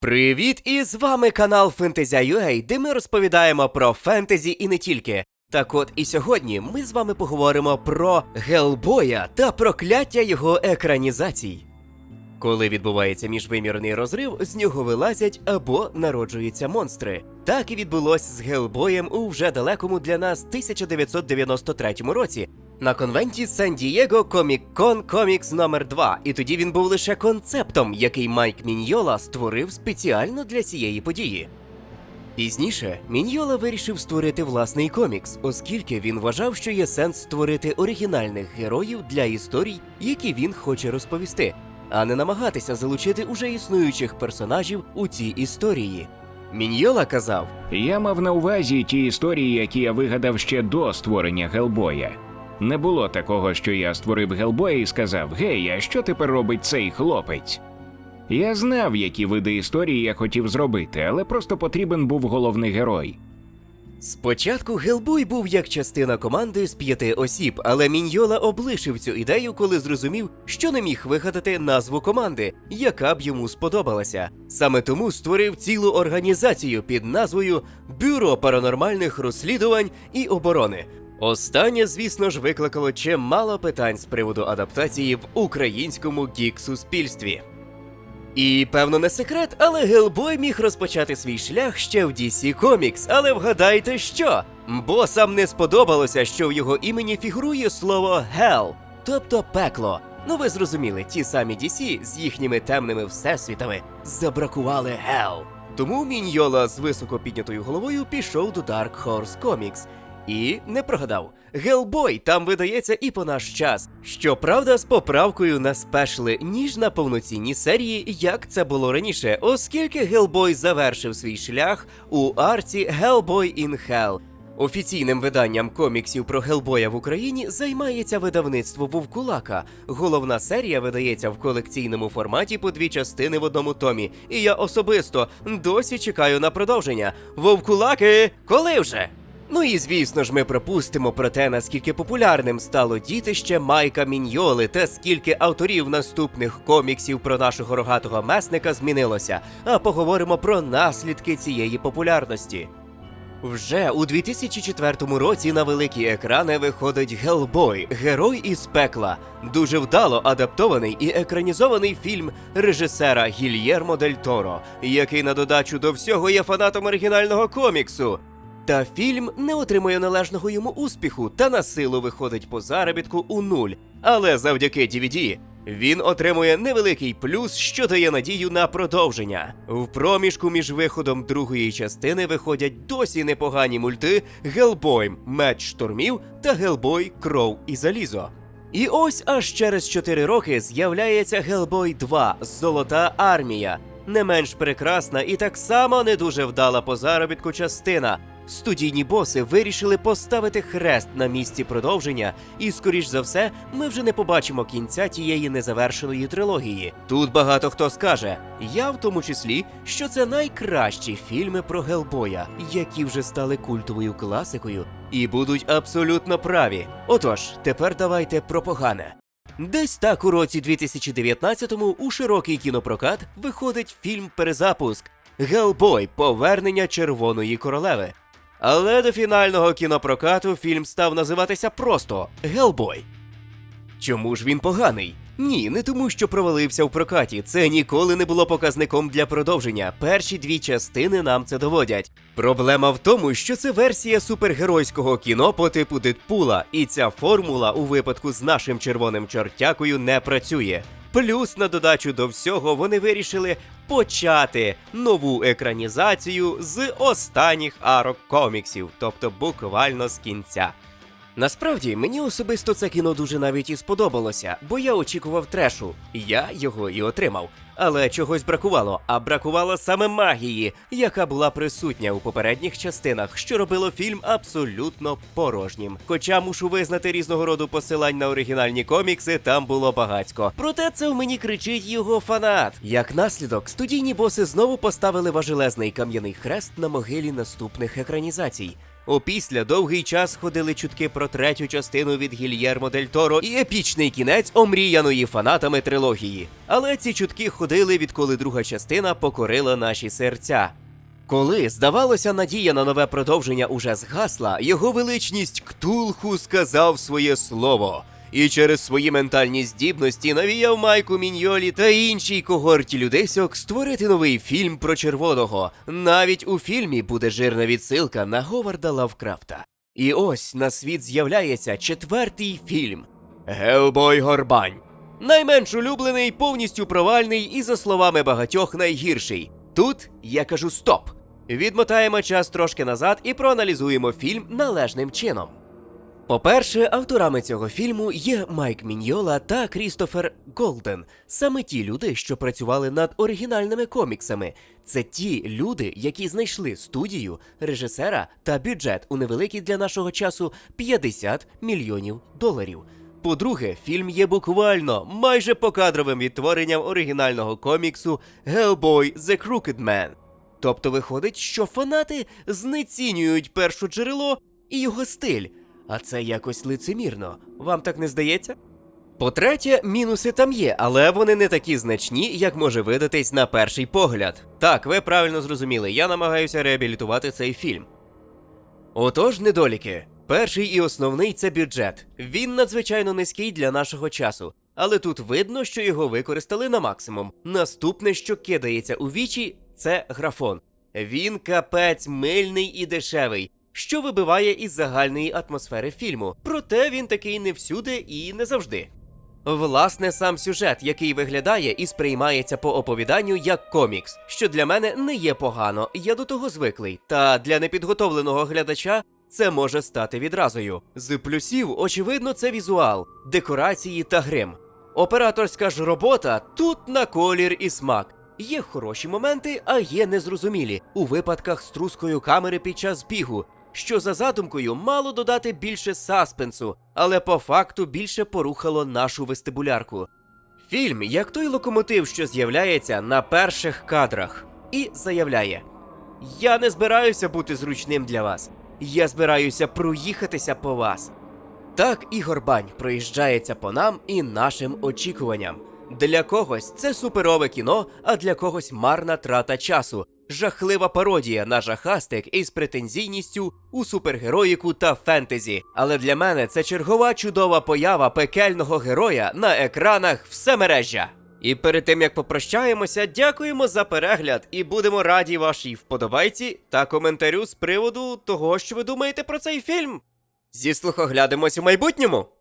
Привіт! І з вами канал Fantasia.ua, де ми розповідаємо про фентезі і не тільки. Так от і сьогодні ми з вами поговоримо про Гелбоя та прокляття його екранізацій. Коли відбувається міжвимірний розрив, з нього вилазять або народжуються монстри. Так і відбулось з Гелбоєм у вже далекому для нас 1993 році. На конвенті Сан-Дієго Комік-Кон Комікс номер 2 і тоді він був лише концептом, який Майк Міньйола створив спеціально для цієї події. Пізніше Міньйола вирішив створити власний комікс, оскільки він вважав, що є сенс створити оригінальних героїв для історій, які він хоче розповісти, а не намагатися залучити уже існуючих персонажів у ці історії. Міньйола казав: Я мав на увазі ті історії, які я вигадав ще до створення Гелбоя. Не було такого, що я створив Гелбоя і сказав: Гей, а що тепер робить цей хлопець? Я знав, які види історії я хотів зробити, але просто потрібен був головний герой. Спочатку Гелбой був як частина команди з п'яти осіб, але Міньйола облишив цю ідею, коли зрозумів, що не міг вигадати назву команди, яка б йому сподобалася. Саме тому створив цілу організацію під назвою Бюро паранормальних розслідувань і оборони. Останнє, звісно ж, викликало чимало питань з приводу адаптації в українському гік-суспільстві. І певно не секрет, але Гелбой міг розпочати свій шлях ще в DC Comics, але вгадайте що? Босам не сподобалося, що в його імені фігурує слово Hell, тобто пекло. Ну ви зрозуміли, ті самі DC з їхніми темними всесвітами забракували Hell. Тому Міньйола з високо піднятою головою пішов до Dark Horse Comics. І не прогадав. Гелбой там видається і по наш час. Щоправда, з поправкою на спешли, ніж на повноцінні серії, як це було раніше, оскільки Гелбой завершив свій шлях у арті Hellboy in Hell. Офіційним виданням коміксів про Гелбоя в Україні займається видавництво Вовкулака. Головна серія видається в колекційному форматі по дві частини в одному томі. І я особисто досі чекаю на продовження. Вовкулаки, коли вже? Ну і звісно ж, ми пропустимо про те, наскільки популярним стало дітище Майка Міньйоли та скільки авторів наступних коміксів про нашого рогатого месника змінилося, а поговоримо про наслідки цієї популярності. Вже у 2004 році на великі екрани виходить Гелбой, герой із пекла, дуже вдало адаптований і екранізований фільм режисера Гільєрмо Дель Торо, який на додачу до всього є фанатом оригінального коміксу. Та фільм не отримує належного йому успіху та на силу виходить по заробітку у нуль. Але завдяки DVD він отримує невеликий плюс, що дає надію на продовження. В проміжку між виходом другої частини виходять досі непогані мульти Гелбой Меч штурмів та Гелбой Кров і Залізо. І ось аж через 4 роки з'являється Гелбой 2 Золота армія. Не менш прекрасна і так само не дуже вдала по заробітку частина. Студійні боси вирішили поставити хрест на місці продовження, і, скоріш за все, ми вже не побачимо кінця тієї незавершеної трилогії. Тут багато хто скаже, я в тому числі, що це найкращі фільми про Гелбоя, які вже стали культовою класикою і будуть абсолютно праві. Отож, тепер давайте про погане. Десь так у році 2019-му у широкий кінопрокат виходить фільм Перезапуск Гелбой Повернення Червоної королеви. Але до фінального кінопрокату фільм став називатися просто Гелбой. Чому ж він поганий? Ні, не тому, що провалився в прокаті. Це ніколи не було показником для продовження. Перші дві частини нам це доводять. Проблема в тому, що це версія супергеройського кіно по типу Дедпула, і ця формула у випадку з нашим червоним чортякою не працює. Плюс на додачу до всього вони вирішили почати нову екранізацію з останніх арок коміксів, тобто буквально з кінця. Насправді мені особисто це кіно дуже навіть і сподобалося, бо я очікував трешу. Я його і отримав. Але чогось бракувало, а бракувало саме магії, яка була присутня у попередніх частинах, що робило фільм абсолютно порожнім. Хоча мушу визнати різного роду посилань на оригінальні комікси, там було багацько. Проте це в мені кричить його фанат. Як наслідок, студійні боси знову поставили важелезний кам'яний хрест на могилі наступних екранізацій. Опісля довгий час ходили чутки про третю частину від Гільєрмо Дель Торо і епічний кінець омріяної фанатами трилогії. Але ці чутки ходили, відколи друга частина покорила наші серця. Коли, здавалося, надія на нове продовження уже згасла, його величність Ктулху сказав своє слово. І через свої ментальні здібності навіяв Майку Міньолі та іншій когорті людесьок створити новий фільм про червоного. Навіть у фільмі буде жирна відсилка на Говарда Лавкрафта. І ось на світ з'являється четвертий фільм Гелбой Горбань. Найменш улюблений, повністю провальний і, за словами багатьох, найгірший. Тут я кажу стоп. Відмотаємо час трошки назад і проаналізуємо фільм належним чином. По-перше, авторами цього фільму є Майк Міньйола та Крістофер Голден, саме ті люди, що працювали над оригінальними коміксами. Це ті люди, які знайшли студію, режисера та бюджет у невеликий для нашого часу 50 мільйонів доларів. По-друге, фільм є буквально майже покадровим відтворенням оригінального коміксу Hellboy The Crooked Man. Тобто виходить, що фанати знецінюють перше джерело і його стиль. А це якось лицемірно. Вам так не здається? По-третє, мінуси там є, але вони не такі значні, як може видатись на перший погляд. Так, ви правильно зрозуміли, я намагаюся реабілітувати цей фільм. Отож, недоліки. Перший і основний це бюджет. Він надзвичайно низький для нашого часу, але тут видно, що його використали на максимум. Наступне, що кидається у вічі, це графон. Він капець мильний і дешевий, що вибиває із загальної атмосфери фільму. Проте він такий не всюди і не завжди. Власне, сам сюжет, який виглядає і сприймається по оповіданню як комікс, що для мене не є погано, я до того звиклий. Та для непідготовленого глядача це може стати відразою. З плюсів, очевидно, це візуал, декорації та грим. Операторська ж робота тут на колір і смак. Є хороші моменти, а є незрозумілі у випадках з трускою камери під час бігу, що за задумкою мало додати більше саспенсу, але по факту більше порухало нашу вестибулярку. Фільм, як той локомотив, що з'являється на перших кадрах, і заявляє: Я не збираюся бути зручним для вас. Я збираюся проїхатися по вас. Так Ігор Бань проїжджається по нам і нашим очікуванням. Для когось це суперове кіно, а для когось марна трата часу, жахлива пародія на жахастик із претензійністю у супергероїку та фентезі. Але для мене це чергова чудова поява пекельного героя на екранах всемережжя. І перед тим як попрощаємося, дякуємо за перегляд і будемо раді вашій вподобайці та коментарю з приводу того, що ви думаєте про цей фільм. Зі слухоглядимось у майбутньому!